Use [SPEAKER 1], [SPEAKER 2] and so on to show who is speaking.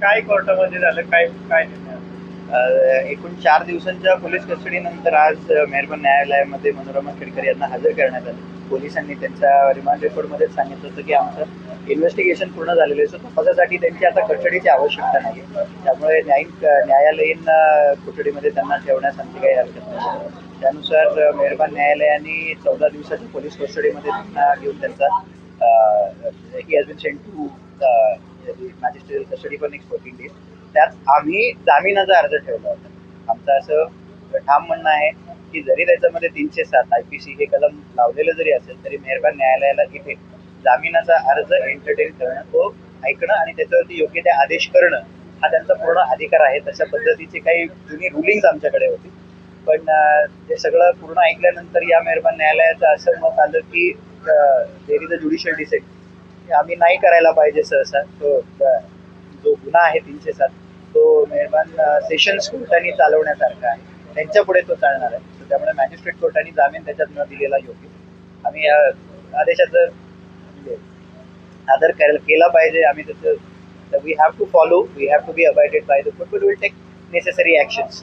[SPEAKER 1] काय कोर्टामध्ये झालं? काय काय
[SPEAKER 2] एकूण चार दिवसांच्या पोलीस कस्टडीनंतर आज मेहरबान न्यायालयामध्ये मनोरमा खेडकर यांना हजर करण्यात आले. पोलिसांनी त्यांच्या रिमांड रिपोर्टमध्ये सांगितलं होतं की आमचं इन्व्हेस्टिगेशन पूर्ण झालेलं आहे. सो तपासासाठी त्यांची आता कस्टडीची आवश्यकता नाही त्यामुळे न्यायिक न्यायालयीन कोठडीमध्ये त्यांना ठेवण्यास आमची काही हरकत नाही. त्यानुसार मेहरबान न्यायालयाने चौदा दिवसाच्या पोलीस कस्टडीमध्ये त्यांना घेऊन त्यांचा he has been sent to म्हणजे मॅजिस्ट्रेट कस्टडी पण एक फोर्टीन डेज त्यात आम्ही जामिनाचा अर्ज ठेवला होता. आमचं असं ठाम म्हणणं आहे की जरी त्याच्यामध्ये तीनशे सात आय पी सी हे कलम लावलेलं जरी असेल तरी मेहरबान न्यायालयाला इथे जामिनाचा अर्ज एंटरटेन करणं तो ऐकणं आणि त्याच्यावरती योग्य ते आदेश करणं हा त्यांचा पूर्ण अधिकार आहे. तशा पद्धतीचे काही जुनी रुलिंग्स आमच्याकडे होती. पण ते सगळं पूर्ण ऐकल्यानंतर या मेहरबान न्यायालयाचं असं मत आलं की there is a judicial dissent आम्ही नाही करायला पाहिजे सहसा. तो जो गुन्हा आहे तीनशे सात तो मेहरबान सेशन्स कोर्टाने चालवण्यासारखा आहे. त्यांच्या पुढे तो चालणार आहे. त्यामुळे मॅजिस्ट्रेट कोर्टाने जामीन त्याच्यात न दिलेला योग्य. आम्ही या आदेशाचं म्हणजे आदर करायला केला पाहिजे. आम्ही त्याचं we have to follow we have to be abided by the court but will take necessary actions